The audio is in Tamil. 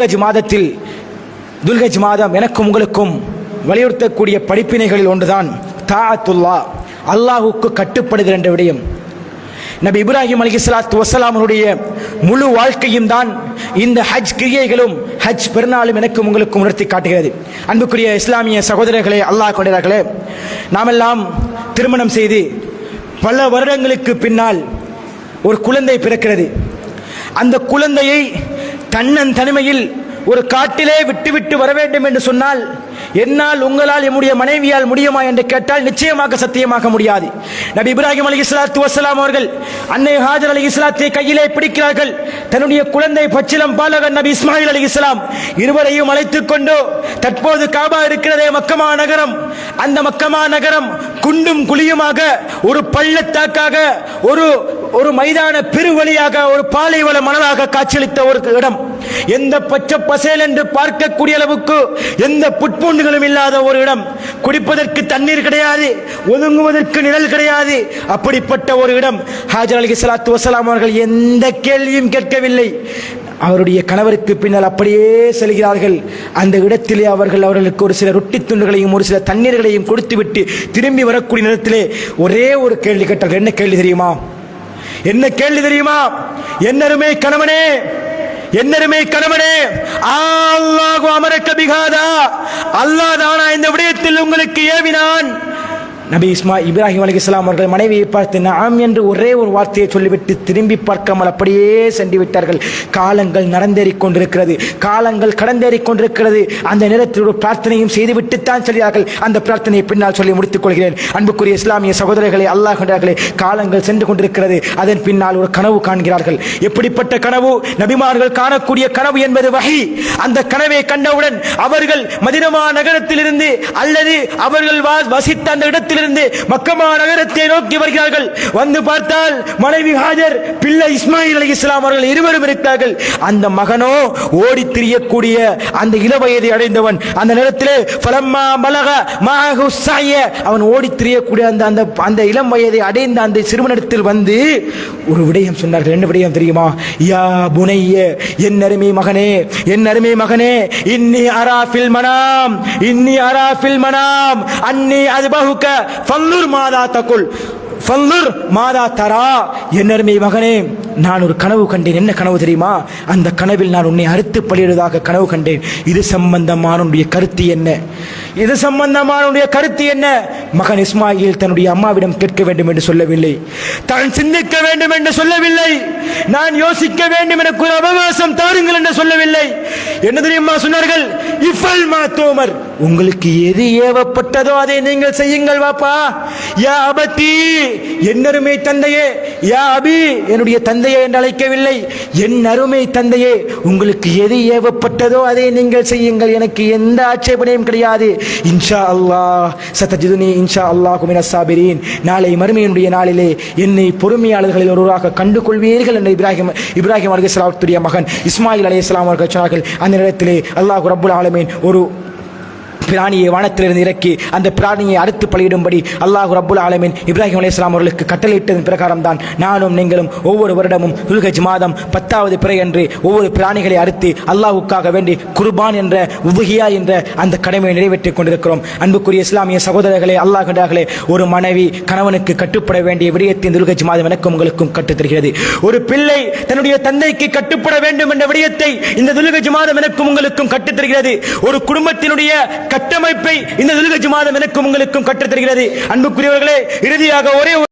துல்கஜ் மாதத்தில் துல்கஜ் மாதம் எனக்கும் உங்களுக்கும் வலியுறுத்தக்கூடிய படிப்பினைகளில் ஒன்றுதான் தாஅத்துல்லா அல்லாஹுக்கு கட்டுப்படுதல் என்ற விடயம். நபி இப்ராஹிம் அலிஸ்லாத்து வசலாமனுடைய முழு வாழ்க்கையும் தான் இந்த ஹஜ் கிரியைகளும் ஹஜ் பெருநாளும் எனக்கும் உங்களுக்கும் உணர்த்தி காட்டுகிறது. அன்புக்குரிய இஸ்லாமிய சகோதரர்களே அல்லாஹ் கொண்டார்களே நாமெல்லாம் திருமணம் செய்து பல வருடங்களுக்கு பின்னால் ஒரு குழந்தை பிறக்கிறது. அந்த குழந்தையை தன்னன் தனிமையில் ஒரு காட்டிலே விட்டுவிட்டு வர வேண்டும் என்று சொன்னால் என்னால் உங்களால் எம்முடைய மனைவியால் முடியுமா என்று கேட்டால் நிச்சயமாக சத்தியமாக முடியாது. நபி இப்ராஹிம் அலி இஸ்லாத்து வசலாம் அவர்கள் அன்னை ஹாஜர் அலி இஸ்லாத்தை கையிலே பிடிக்கிறார்கள். தன்னுடைய குழந்தை பச்சிலம் பாலகன் நபி இஸ்மாயில் அலி இஸ்லாம் இருவரையும் அழைத்துக் கொண்டு தற்போது காபா இருக்கிறதே மக்கமா நகரம் அந்த மக்கமா நகரம் குண்டும் குழியுமாக ஒரு பள்ளத்தாக்காக ஒரு ஒரு மைதான பெருவழியாக ஒரு பாலைவன மணலாக காட்சியளித்த ஒரு இடம். எந்த பச்சை பசேல் என்று பார்க்கக்கூடிய அளவுக்கு எந்த புட்பூண்டுகளும் இல்லாத ஒரு இடம். குடிப்பதற்கு தண்ணீர் கிடையாது ஒதுங்குவதற்கு நிழல் கிடையாது அப்படிப்பட்ட ஒரு இடம். ஹாஜர் அலி சலாத்து வசலாம் அவர்கள் எந்த கேள்வியும் கேட்கவில்லை. அவருடைய கணவருக்கு பின்னால் அப்படியே செல்கிறார்கள். அந்த இடத்திலே அவர்கள் அவர்களுக்கு ஒரு சில ரொட்டி துண்டுகளையும் ஒரு சில தண்ணீர்களையும் கொடுத்துவிட்டு திரும்பி வரக்கூடிய நேரத்திலே ஒரே ஒரு கேள்வி கேட்டார்கள். என்ன கேள்வி தெரியுமா? என்ன கேள்வி தெரியுமா? என்னருமே கணவனே என்னருமே கணவனே அல்லாஹ் அமரக்க பிகாதா அல்லாஹ் தானா இந்த விடயத்தில் உங்களுக்கு ஏவினான். நபி இஸ்மா இப்ராஹிம் அலி இஸ்லாம் அவர்கள் மனைவியை பார்த்து நாம் என்று ஒரே ஒரு வார்த்தையை சொல்லிவிட்டு திரும்பி பார்க்காமல் அப்படியே சென்று விட்டார்கள். காலங்கள் நடந்தேறிக் கொண்டிருக்கிறது. காலங்கள் கடந்தேறிக் கொண்டிருக்கிறது. அந்த நேரத்தில் ஒரு பிரார்த்தனையும் செய்துவிட்டுத்தான் சொல்கிறார்கள். அந்த பிரார்த்தனையை பின்னால் சொல்லி முடித்துக் கொள்கிறேன். அன்புக்குரிய இஸ்லாமிய சகோதரர்களை அல்லாஹ் கொண்டார்களே காலங்கள் சென்று கொண்டிருக்கிறது. அதன் பின்னால் ஒரு கனவு காண்கிறார்கள். எப்படிப்பட்ட கனவு? நபிமார்கள் காணக்கூடிய கனவு என்பது வகை அந்த கனவை கண்டவுடன் அவர்கள் மதினமா நகரத்திலிருந்து அல்லது அவர்கள் வசித்த அந்த இடத்தில் இடத்திலிருந்து மக்கமா நகரத்தை நோக்கி வருகிறார்கள். வந்து பார்த்தால் மனைவி ஹாஜர் பிள்ளை இஸ்மாயில் அலி இஸ்லாம் அவர்கள் இருவரும் இருக்கிறார்கள். அந்த மகனோ ஓடி திரியக்கூடிய அந்த இளவயதை அடைந்தவன் அந்த நேரத்திலே பலம்மா மலக மாஹு சாய அவன் ஓடி திரியக்கூடிய அந்த அந்த அந்த இளம் வயதை அடைந்த அந்த சிறுவனிடத்தில் வந்து ஒரு விடயம் சொன்னார்கள். என்ன விடயம் தெரியுமா? யா புனைய என் அருமை மகனே என் அருமை மகனே இன்னி அராஃபில் மனாம் இன்னி அராஃபில் மனாம் அன்னி அதுபகுக்க ஃபல்லுர் மாதா தக்குள் ஃபல்லுர் மாதா தரா. என்னருமை மகனே நான் ஒரு கனவு கண்டேன். என்ன கனவு தெரியுமா? அந்த கனவில் நான் உன்னை அறுத்து பலியிடுவதாக கனவு கண்டேன். இது சம்பந்தமான கருத்து என்ன? இது சம்பந்தமான கருத்து என்ன? மகன் இஸ்மாயில் தன்னுடைய அம்மாவிடம் கேட்க வேண்டும் என்று சொல்லவில்லை. தான் சிந்திக்க வேண்டும் என்று சொல்லவில்லை. நான் யோசிக்க வேண்டும் எனக்கு ஒரு அவகாசம் தாருங்கள் என்று சொல்லவில்லை. என்ன தெரியுமா சொன்னார்கள்? இஃபல் மா தோமர். உங்களுக்கு எது ஏவப்பட்டதோ அதை நீங்கள் செய்யுங்கள் வாப்பா. யா அபத்தி என்னருமை தந்தையே. யா அபி என்னுடைய தந்தை தந்தையே என்று அழைக்கவில்லை. என் அருமை தந்தையே உங்களுக்கு எது ஏவப்பட்டதோ அதை நீங்கள் செய்யுங்கள். எனக்கு எந்த ஆட்சேபனையும் கிடையாது. இன்ஷா அல்லாஹ் சத்தஜிதுனி இன்ஷா அல்லாஹ் குமின சாபிரீன். நாளை மறுமையினுடைய நாளிலே என்னை பொறுமையாளர்களில் ஒருவராக கண்டு கொள்வீர்கள் என்று இப்ராஹிம் இப்ராஹிம் அலிஸ்லாத்துடைய மகன் இஸ்மாயில் அலைஹிஸ்ஸலாம் அவர்கள் சொன்னார்கள். அந்த நேரத்திலே அல்லாஹ் ரபுல் ஆலமீன் ஒரு பிராணியை வானத்திலிருந்து இறக்கி அந்த பிராணியை அறுத்து பலியிடும்படி அல்லாஹ் ரப்புல் ஆலமின் இப்ராஹிம் அலைஹிஸ்ஸலாம் அவர்களுக்கு கட்டளையிட்டதன் பிரகாரம் தான் நானும் நீங்களும் ஒவ்வொரு வருடமும் துல்கஜ் மாதம் பத்தாவது பிறை அன்று ஒவ்வொரு பிராணிகளை அறுத்து அல்லாஹுக்காக வேண்டி குர்பான் என்ற உபகியா என்ற அந்த கடமையை நிறைவேற்றிக் கொண்டிருக்கிறோம். அன்புக்குரிய இஸ்லாமிய சகோதரர்களே அல்லாஹ் ஒரு மனைவி கணவனுக்கு கட்டுப்பட வேண்டிய விடயத்தை துல்கஜ் மாதம் எனக்கும் உங்களுக்கும் கட்டுத்தருகிறது ஒரு பிள்ளை தன்னுடைய தந்தைக்கு கட்டுப்பட வேண்டும் என்ற விடயத்தை இந்த துல்கஜ் மாதம் எனக்கும் உங்களுக்கும் கட்டுத்தருகிறது ஒரு குடும்பத்தினுடைய கட்டமைப்பை இந்த எதிர்கட்சி மாதம் எனக்கும் உங்களுக்கும் கற்றுத் தருகிறது அன்புக்குரியவர்களே இறுதியாக ஒரே ஒரு